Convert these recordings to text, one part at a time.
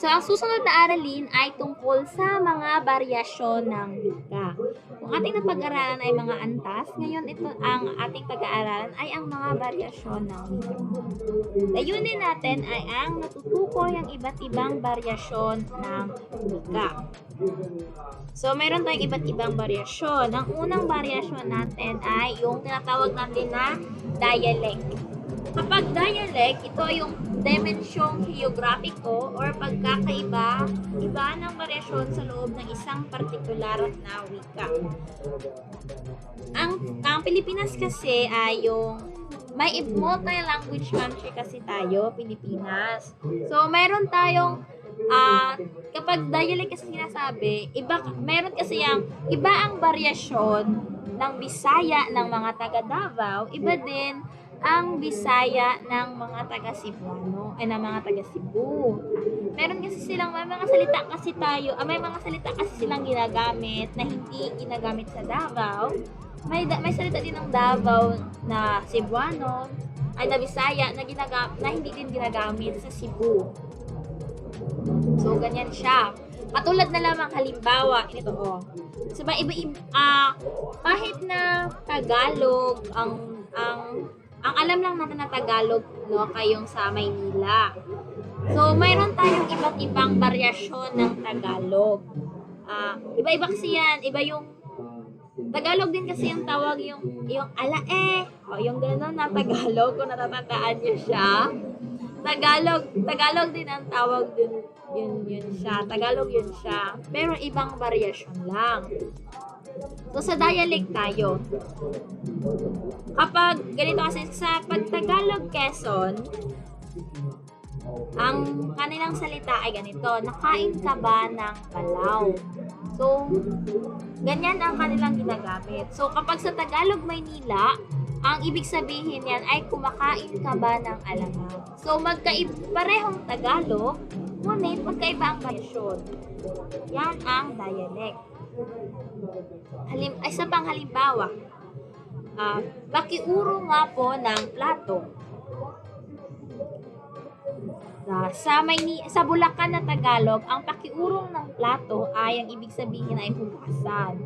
So, ang susunod na aralin ay tungkol sa mga variasyon ng wika. Kung ating napag-aralan ay mga antas, ngayon ito ang ating pag-aaralan ay ang mga variasyon ng wika. Layunin natin ay ang natutukoy ang iba't ibang variasyon ng wika. So, meron tayong iba't ibang variasyon. Ang unang variasyon natin ay yung tinatawag natin na dialect. Kapag dialect, ito yung dimensyong geographico or pagkakaiba, iba ng variasyon sa loob ng isang partikular na wika. Ang, ang Pilipinas kasi ay yung may multi-language country kasi tayo, Pilipinas. So, meron tayong ah kapag dialect kasi sinasabi, iba, meron kasi yung, iba ang variasyon ng Bisaya ng mga taga Davao, iba din ang Bisaya ng mga taga Cebuano, ay ng mga taga Cebu. Meron kasi silang, may mga salita kasi tayo, ah, may mga salita kasi silang ginagamit na hindi ginagamit sa Davao. May, may salita din ng Davao na Cebuano, ay na Bisaya na, ginagam- na hindi din ginagamit sa Cebu. So, ganyan siya. Katulad na lamang halimbawa, ito oh. So, ba, iba, iba ah, kahit na Tagalog ang ang ang alam lang natin na Tagalog no kayong sa Maynila. So, mayroon tayong iba't ibang variasyon ng Tagalog. Ah, iba-iba kasi yan. Iba yung Tagalog din kasi yung tawag yung yung alae. O yung gano'n na Tagalog kung natatandaan niyo siya. Tagalog, Tagalog din ang tawag din yun yun siya. Tagalog yun siya. Pero ibang variasyon lang. So sa dialect tayo. Kapag ganito kasi sa pag Tagalog Quezon, ang kanilang salita ay ganito, nakain ka ba ng kalaw? So, ganyan ang kanilang ginagamit. So, kapag sa Tagalog, Maynila, ang ibig sabihin yan ay kumakain ka ba ng alangaw. So, magkaib parehong Tagalog, ngunit magkaiba ang variasyon. Yan ang dialect. Halim, isa pang halimbawa, ah, bakiuro nga po ng plato. Sa, Mayni, sa Bulacan na Tagalog, ang pakiurong ng plato ay ang ibig sabihin ay hugasan.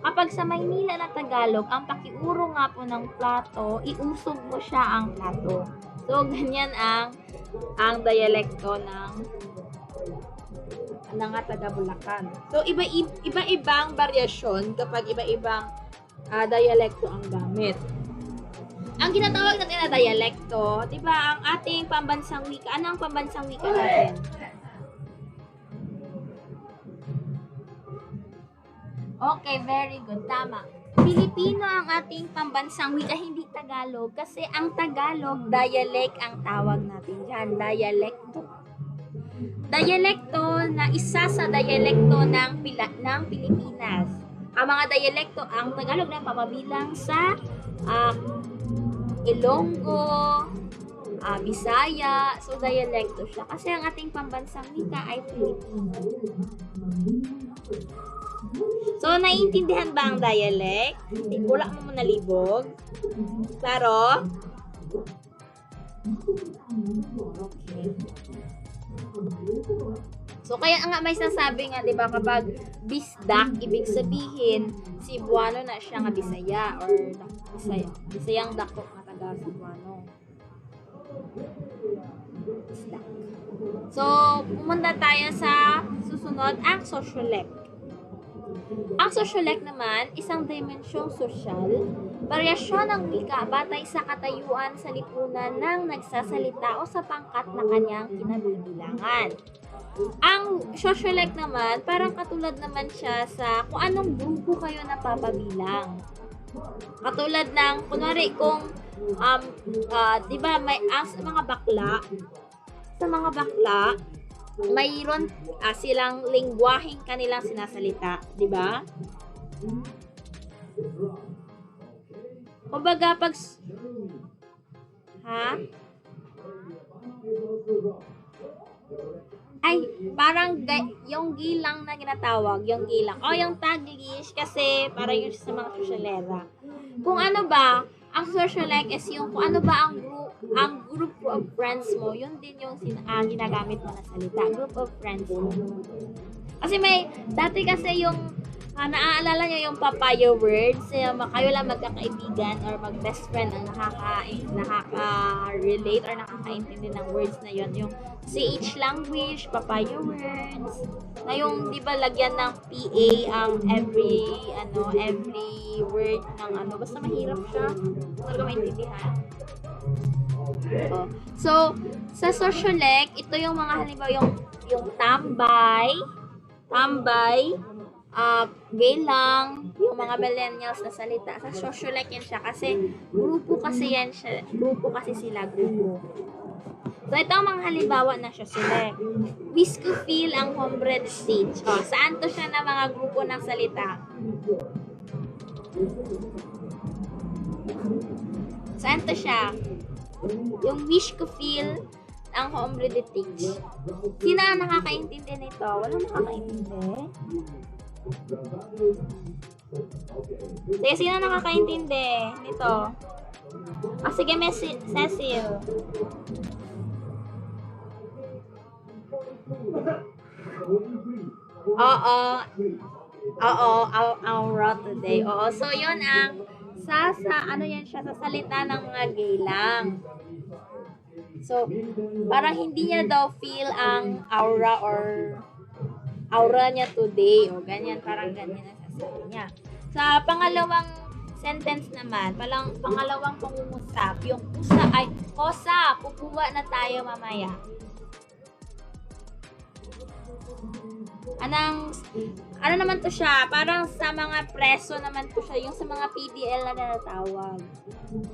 Kapag sa Maynila na Tagalog, ang pakiurong nga po ng plato, iusog mo siya ang plato. So, ganyan ang ang dialekto ng ng taga Bulacan. So, iba, iba-ibang variasyon kapag iba-ibang ah, dialekto ang gamit. Ang tinatawag natin na dialekto, 'di ba, ang ating pambansang wika. Ano ang pambansang wika natin? Okay, very good. Tama. Pilipino ang ating pambansang wika, hindi Tagalog. Kasi ang Tagalog, dialect ang tawag natin dyan. Dialekto. Dialekto na isa sa dialekto ng, pila, ng Pilipinas. Ang mga dialekto, ang Tagalog na papabilang sa ah, Ilonggo, ah, Bisaya, so dialekto siya. Kasi ang ating pambansang wika ay Filipino. So, naiintindihan ba ang dialect? Wala mo muna libog. Klaro? Okay. So, kaya nga may sasabi nga, di ba, kapag bisdak, ibig sabihin, Cebuano na siya nga Bisaya or Bisaya, Bisayang dako nga taga Cebuano. Bisdak. So, pumunta tayo sa susunod, ang sociolect. Ang sociolect naman, isang dimensyong sosyal, variasyon ng wika batay sa katayuan sa lipunan ng nagsasalita o sa pangkat na kanyang kinabibilangan. Ang sociolect naman, parang katulad naman siya sa kung anong grupo kayo napapabilang. Katulad ng, kunwari kung, um, ah, di ba, may, ang sa mga bakla, sa mga bakla, mayroon ah, silang lingwaheng kanilang sinasalita, di ba? Kumbaga, pag... Ha? Ay, parang yung gilang na ginatawag, yung gilang. O, yung taglish kasi parang yun sa mga sosyalera. Kung ano ba, ang socialite is yung kung ano ba ang group, ang group of friends mo, yun din yung sin- ah, ginagamit mo na salita. Group of friends mo. Kasi may, dati kasi yung, ah, naaalala nyo yung papaya words, mga- kayo lang magkakaibigan or mag-best friend ang nakaka, nakaka-relate or nakakaintindi ng words na yun. Yung CH language, papaya words, na yung, di ba, lagyan ng PA ang every, ano, every word ng ano, basta mahirap siya. Talaga maintindihan. Oh. So, sa socialec, ito yung mga halimbawa yung yung tambay, tambay, uh, lang, yung mga millennials na salita. Sa socialec yan siya kasi grupo kasi yan siya, grupo kasi sila, grupo. So, ito ang mga halimbawa na socialec. Whiskey feel ang homebred stage. Oh, saan to siya na mga grupo ng salita? Saan to siya? Yung feel ang home teach. Sino ang nakakaintindi nito? Walang nakakaintindi. Sige, sino nakakaintindi nito? Ah, sige, Messi, Cecil. Oo. Oo, our today. Oo, so yun ang sa, sa ano yan siya, sa salita ng mga gaylang. So, parang hindi niya daw feel ang aura or aura niya today o ganyan, parang ganyan ang sasabi niya. Sa pangalawang sentence naman, palang pangalawang pangungusap, yung usa ay, kosa, pupuwa na tayo mamaya. Anong, ano naman to siya? Parang sa mga preso naman to siya, yung sa mga PDL na natawag.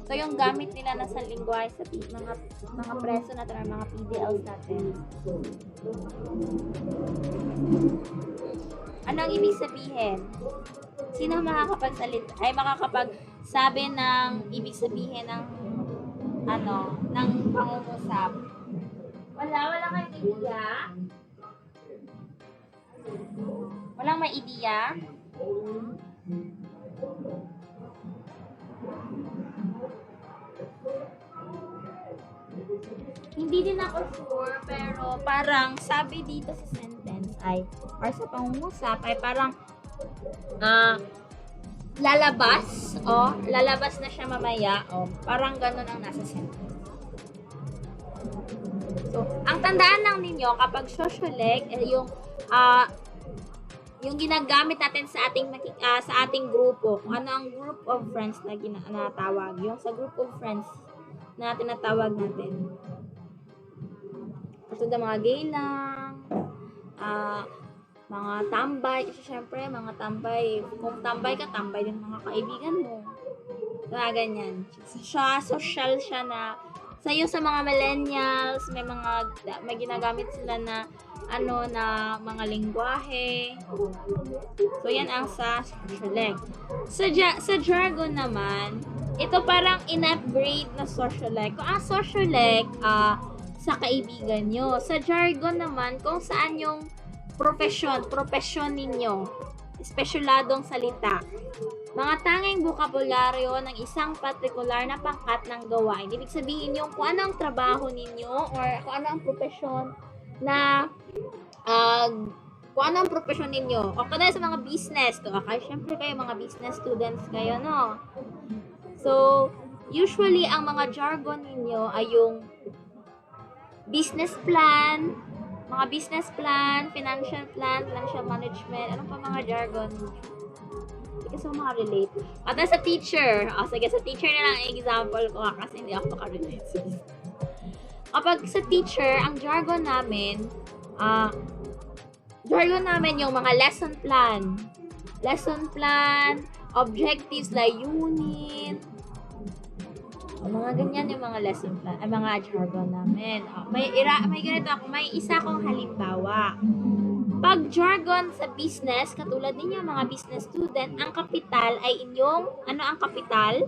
So, yung gamit nila na sa lingwahe sa mga, mga preso natin or mga PDLs natin. Ano ang ibig sabihin? Sino makakapagsalita, ay makakapagsabi ng ibig sabihin ng ano, ng pangungusap? Wala, wala kayong idea? Walang may idea? Hindi din ako sure, pero parang sabi dito sa sentence ay, or sa pangungusap ay parang, ah, lalabas, o, lalabas na siya mamaya, o, parang ganun ang nasa sentence. So, ang tandaan lang ninyo, kapag socialec, eh, yung, ah, yung ginagamit natin sa ating ah, sa ating grupo, kung ano ang group of friends na ginatawag, yung sa group of friends na tinatawag natin. Katulad ng mga gay lang, ah, mga tambay, kasi syempre, mga tambay, kung tambay ka, tambay din mga kaibigan mo. Mga ganyan. Siya, social siya na, sa'yo sa mga millennials, may mga, may ginagamit sila na, ano, na mga lingwahe. So, yan ang sa socialec. Sa, sa jargon naman, ito parang in-upgrade na socialec. Kung ang socialec, ah, sa kaibigan nyo. Sa jargon naman, kung saan yung profession, profession ninyo, espesyaladong salita. Mga tanging bukabularyo ng isang partikular na pangkat ng gawain. Ibig sabihin yung kung ano ang trabaho ninyo or kung ano ang profesyon na uh, kung ano ang profesyon ninyo. O kada sa mga business, to, okay, syempre kayo mga business students kayo, no? So, usually ang mga jargon ninyo ay yung business plan, mga business plan, financial plan, financial management, ano pa mga jargon Sige, so makarelate. At sa teacher, o sige, sa teacher na lang ang example ko kasi hindi ako makarelate. Kapag sa teacher, ang jargon namin, ah, jargon namin yung mga lesson plan. Lesson plan, objectives, layunin, o, mga ganyan yung mga lesson plan, ay mga jargon namin. O, may, ira, may ganito ako, may isa kong halimbawa. Pag jargon sa business, katulad ninyo mga business student, ang kapital ay inyong, ano ang kapital?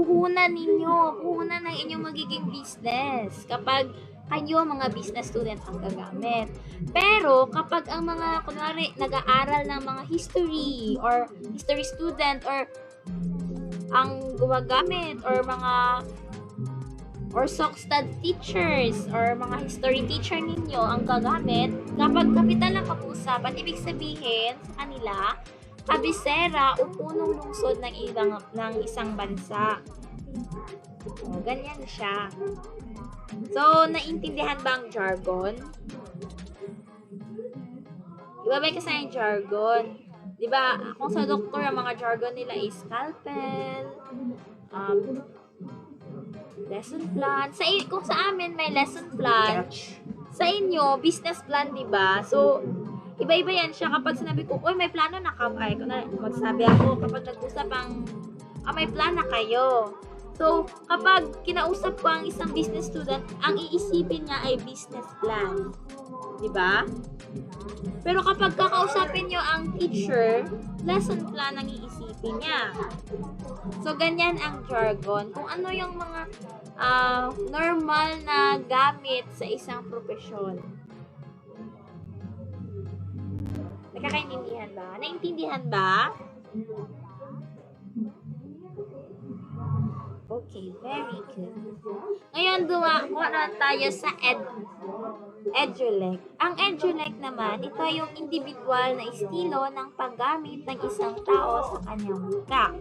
Puhunan ninyo, puhunan ng inyong magiging business. Kapag kayo mga business student ang gagamit. Pero kapag ang mga kunwari nag-aaral ng mga history or history student or ang gumagamit or mga or Sockstud teachers or mga history teacher ninyo ang gagamit kapag kapital ng pag-usapan, ibig sabihin sa kanila, kabisera o punong lungsod ng, ibang, ng isang bansa. O, ganyan siya. So, naintindihan ba ang jargon? Ibabay ka sa yung jargon. Di ba, kung sa doktor, ang mga jargon nila is scalpel, um, lesson plan. Sa, kung sa amin may lesson plan, sa inyo, business plan, di ba? So, iba-iba yan siya kapag sinabi ko, uy, may plano na ka. Ay, na, magsabi ako, kapag nag-usap ang, ah, may plan na kayo. So, kapag kinausap ko ang isang business student, ang iisipin niya ay business plan. Ba? Pero kapag kakausapin niyo ang teacher, lesson plan ang iisipin niya. So, ganyan ang jargon. Kung ano yung mga ah, normal na gamit sa isang profesyon. Nakakaintindihan ba? Naintindihan ba? Okay, very good. Ngayon, dumakuha na tayo sa ed Edulect. Ang Edulect naman, ito yung individual na estilo ng paggamit ng isang tao sa kanyang wika.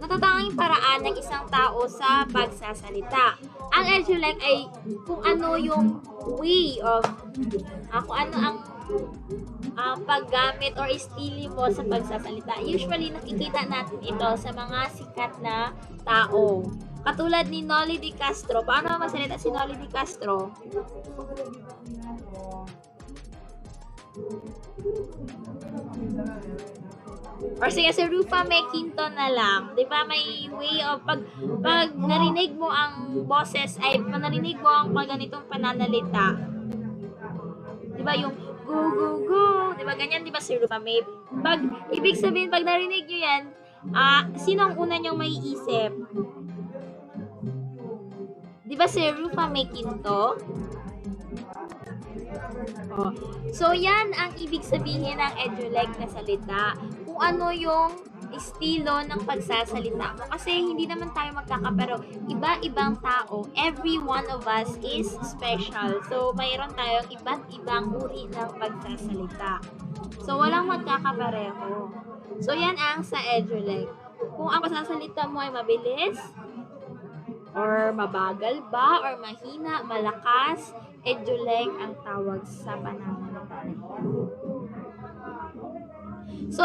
Natatanging paraan ng isang tao sa pagsasalita. Ang Edulect ay kung ano yung way of, ah, kung ano ang ah, paggamit or estilo mo sa pagsasalita. Usually, nakikita natin ito sa mga sikat na tao. Katulad ni Nolly Di Castro. Paano masalita si Nolly Di Castro? Or sige, si Rufa May Quinto na lang. Di ba may way of, pag, pag narinig mo ang boses, ay narinig mo ang pag ganitong pananalita, di ba yung go, go, go, di ba ganyan, di ba si Rufa May? Pag, ibig sabihin, pag narinig nyo yan, ah, sino ang una nyong maiisip? Di ba si Rufa May Quinto? Oh. So, yan ang ibig sabihin ng edulect na salita. Kung ano yung estilo ng pagsasalita mo. Kasi hindi naman tayo magkakapero. Iba-ibang tao. Every one of us is special. So, mayroon tayong iba't ibang uri ng pagsasalita. So, walang magkakapareho. So, yan ang sa edulect. Kung ang pagsasalita mo ay mabilis, or mabagal ba, or mahina, malakas, eduleng ang tawag sa nito. So,